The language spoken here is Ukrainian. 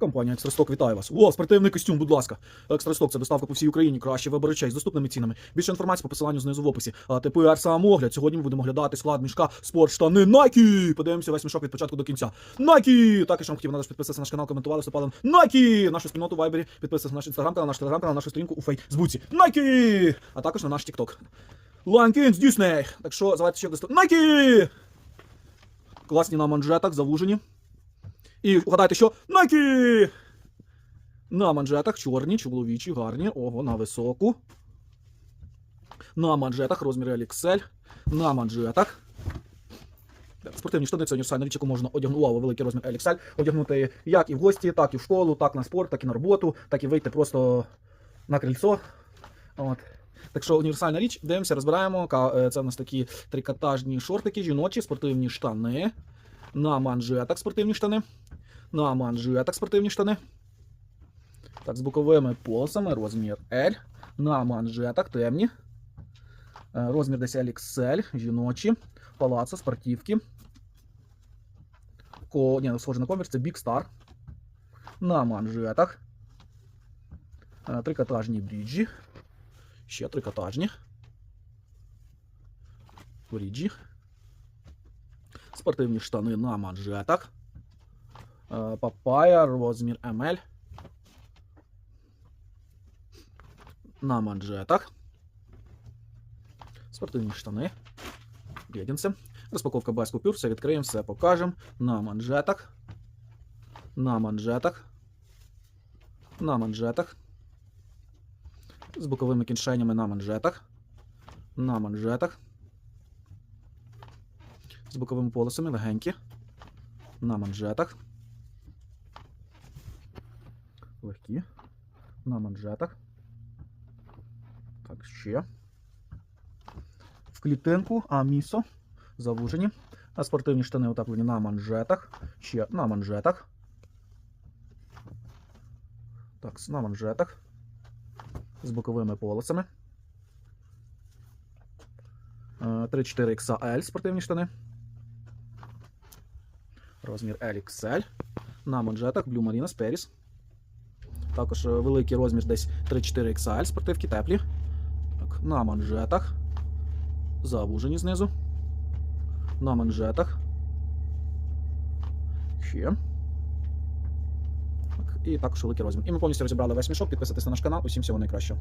Компанія Екстрасток вітає вас. О, спортивний костюм, будь ласка. Екстрасток це доставка по всій Україні. Краще речей з доступними цінами. Більше інформації по посиланню знизу в описі. А тепер сам огляд. Сьогодні ми будемо оглядати склад мішка спортштани Nike. Подивимося весь мішок від початку до кінця. Nike! Також вам хотів надо підписатися на наш канал, коментували, вступали. Nike! Нашу спільноту в Вайбері, підписатися на наш інстаграм-канал, наш телеграм-канал, нашу сторінку у Фейсбуці. Nike! А також на наш TikTok. Ланкінс Дісней. Так що давайте ще доступ. Nike! Класні на манжетах, завужені. І вгадайте, що Nike! На манжетах чорні, чоловічі, гарні. Ого, на високу. На манжетах розмір XL. На манжетах. Спортивні штани це універсальна річ, яку можна одягнути. Вау, великий розмір LXL. Одягнути як і в гості, так і в школу, так на спорт, так і на роботу, так і вийти просто на крильцо. От. Так що універсальна річ, дивимося, розбираємо. Е, Це в нас такі трикотажні шортики, жіночі, спортивні штани. На манжетах спортивні штани. На манжетах спортивні штани. Так, з боковими полосами, розмір L. На манжетах темні. Е, Розмір десь LXL, жіночі. Палацо, спортивки. Ко... Ні, схоже на конверс, це Big Star. На манжетах. Е, Трикотажні бріджі. Ще трикотажні. Бріджі. Спортивні штани на манжетах. Е, Папая, розмір ML. На манжетах. Спортивні штани. Легінси. Розпаковка без купюр. Все відкриємо, все покажемо. На манжетах. На манжетах. На манжетах. З боковими кіншенями на манжетах. На манжетах. З боковими полосами легенькі. На манжетах. Легкі. На манжетах. Так, ще. В клітинку, а місо. Завужені. А спортивні штани утеплені на манжетах. Ще на манжетах. Так, на манжетах. З боковими полосами. Е, 3-4 XL спортивні штани. Розмір LXL. На манжетах Blue Marina Sperris. Також е, великий розмір десь 3-4 XL спортивки теплі. Так, на манжетах. Завужені знизу. На манжетах. Ще. Так, і також великий розмір. І ми повністю розібрали весь мішок. Підписуйтесь на наш канал. Усім всього найкращого.